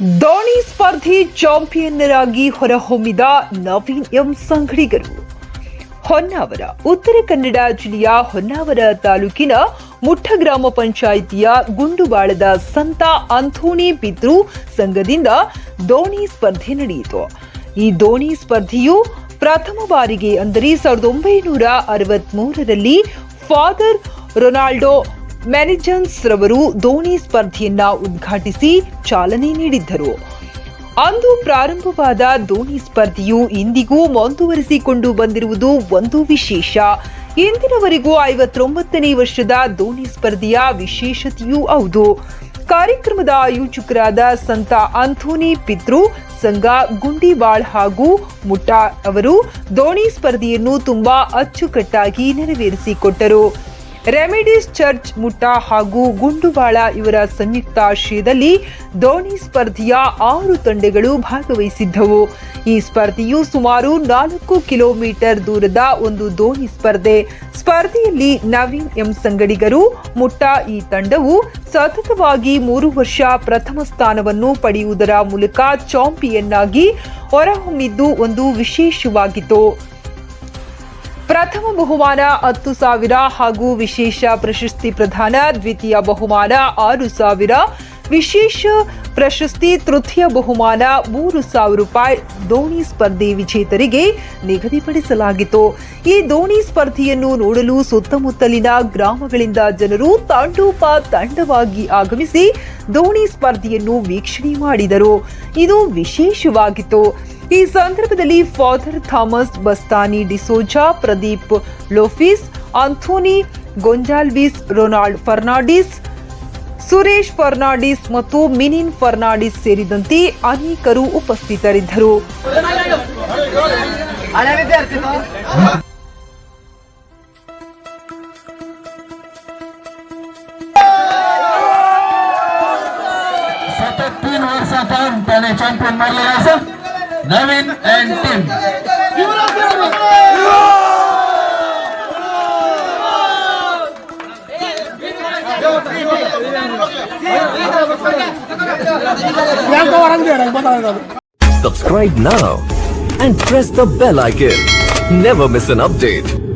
ದೋಣಿ ಸ್ಪರ್ಧಿ ಚಾಂಪಿಯನ್ನರಾಗಿ ಹೊರಹೊಮ್ಮಿದ ನವೀನ್ ಎಂ ಸಂಗಡಿಗರು ಹೊನ್ನಾವರ, ಉತ್ತರ ಕನ್ನಡ ಜಿಲ್ಲೆಯ ಹೊನ್ನಾವರ ತಾಲೂಕಿನ ಮುಠ ಗ್ರಾಮ ಪಂಚಾಯಿತಿಯ ಗುಂಡುಬಾಳದ ಸಂತ ಅಂಥೋಣಿ ಪಿತೃ ಸಂಘದಿಂದ ದೋಣಿ ಸ್ಪರ್ಧೆ ನಡೆಯಿತು. ಈ ದೋಣಿ ಸ್ಪರ್ಧೆಯು ಪ್ರಥಮ ಬಾರಿಗೆ ಅಂದರೆ ಸಾವಿರದ ಒಂಬೈನೂರ ಅರವತ್ಮೂರರಲ್ಲಿ ಫಾದರ್ ರೊನಾಲ್ಡೋ ಮ್ಯಾನಿಜನ್ಸ್ ರವರು ದೋಣಿ ಸ್ಪರ್ಧೆಯನ್ನ ಉದ್ಘಾಟಿಸಿ ಚಾಲನೆ ನೀಡಿದ್ದರು. ಅಂದು ಪ್ರಾರಂಭವಾದ ದೋಣಿ ಸ್ಪರ್ಧೆಯು ಇಂದಿಗೂ ಮುಂದುವರಿಸಿಕೊಂಡು ಬಂದಿರುವುದು ಒಂದು ವಿಶೇಷ. ಇಂದಿನವರೆಗೂ ಐವತ್ತೊಂಬತ್ತನೇ ವರ್ಷದ ದೋಣಿ ಸ್ಪರ್ಧೆಯ ವಿಶೇಷತೆಯೂ ಹೌದು. ಕಾರ್ಯಕ್ರಮದ ಆಯೋಜಕರಾದ ಸಂತ ಅಂಥೋನಿ ಪಿತೃ ಸಂಘ ಗುಂಡಿವಾಳ್ ಹಾಗೂ ಮುಟ್ಟಾ ಅವರು ದೋಣಿ ಸ್ಪರ್ಧೆಯನ್ನು ತುಂಬಾ ಅಚ್ಚುಕಟ್ಟಾಗಿ ನೆರವೇರಿಸಿಕೊಟ್ಟರು. ರೆಮಿಡೀಸ್ ಚರ್ಚ್ ಮುಟ್ಟ ಹಾಗೂ ಗುಂಡುಬಾಳ ಇವರ ಸಂಯುಕ್ತ ಆಶ್ರಯದಲ್ಲಿ ದೋಣಿ ಸ್ಪರ್ಧೆಯ ಆರು ತಂಡಗಳು ಭಾಗವಹಿಸಿದ್ದವು. ಈ ಸ್ಪರ್ಧೆಯು ಸುಮಾರು ನಾಲ್ಕು ಕಿಲೋಮೀಟರ್ ದೂರದ ಒಂದು ದೋಣಿ ಸ್ಪರ್ಧೆ. ಸ್ಪರ್ಧೆಯಲ್ಲಿ ನವೀನ್ ಎಂ ಸಂಗಡಿಗರು ಮುಟ್ಟ ಈ ತಂಡವು ಸತತವಾಗಿ ಮೂರು ವರ್ಷ ಪ್ರಥಮ ಸ್ಥಾನವನ್ನು ಪಡೆಯುವುದರ ಮೂಲಕ ಚಾಂಪಿಯನ್ ಆಗಿ ಹೊರಹೊಮ್ಮಿದ್ದು ಒಂದು ವಿಶೇಷವಾಗಿತ್ತು. ಪ್ರಥಮ ಬಹುಮಾನ ಹತ್ತು ಸಾವಿರ ಹಾಗೂ ವಿಶೇಷ ಪ್ರಶಸ್ತಿ ಪ್ರಧಾನ ದ್ವಿತೀಯ ಬಹುಮಾನ ಆರು ಸಾವಿರ, ವಿಶೇಷ ಪ್ರಶಸ್ತಿ ತೃತೀಯ ಬಹುಮಾನ ಮೂರು ಸಾವಿರ ರೂಪಾಯಿ ದೋಣಿ ಸ್ಪರ್ಧೆ ವಿಜೇತರಿಗೆ ನಿಗದಿಪಡಿಸಲಾಗಿತ್ತು. ಈ ದೋಣಿ ಸ್ಪರ್ಧೆಯನ್ನು ನೋಡಲು ಸುತ್ತಮುತ್ತಲಿನ ಗ್ರಾಮಗಳಿಂದ ಜನರು ತಂಡೋಪ ತಂಡವಾಗಿ ಆಗಮಿಸಿ ದೋಣಿ ಸ್ಪರ್ಧೆಯನ್ನು ವೀಕ್ಷಣೆ ಮಾಡಿದರು. ಇದು ವಿಶೇಷವಾಗಿತ್ತು. ಈ ಸಂದರ್ಭದಲ್ಲಿ ಫಾದರ್ ಥಾಮಸ್ ಬಸ್ತಾನಿ ಡಿಸೋಜಾ ಪ್ರದೀಪ್ ಲೋಫಿಸ್ ಆಂಥೋನಿ ಗೊಂಜಾಲ್ವಿಸ್ ರೊನಾಲ್ಡ್ ಫರ್ನಾಂಡಿಸ್ ಸುರೇಶ್ ಫರ್ನಾಂಡಿಸ್ ಮತ್ತು ಮಿನಿನ್ ಫರ್ನಾಂಡಿಸ್ ಸೇರಿದಂತೆ ಅನೇಕರು ಉಪಸ್ಥಿತರಿದ್ದರು ಹಳೆ ವಿದ್ಯಾರ್ಥಿ सतत तीन वर्षाचा त्याने चॅम्पियन मारलेला असं And Tim. Subscribe now and press the bell icon. Never miss an update.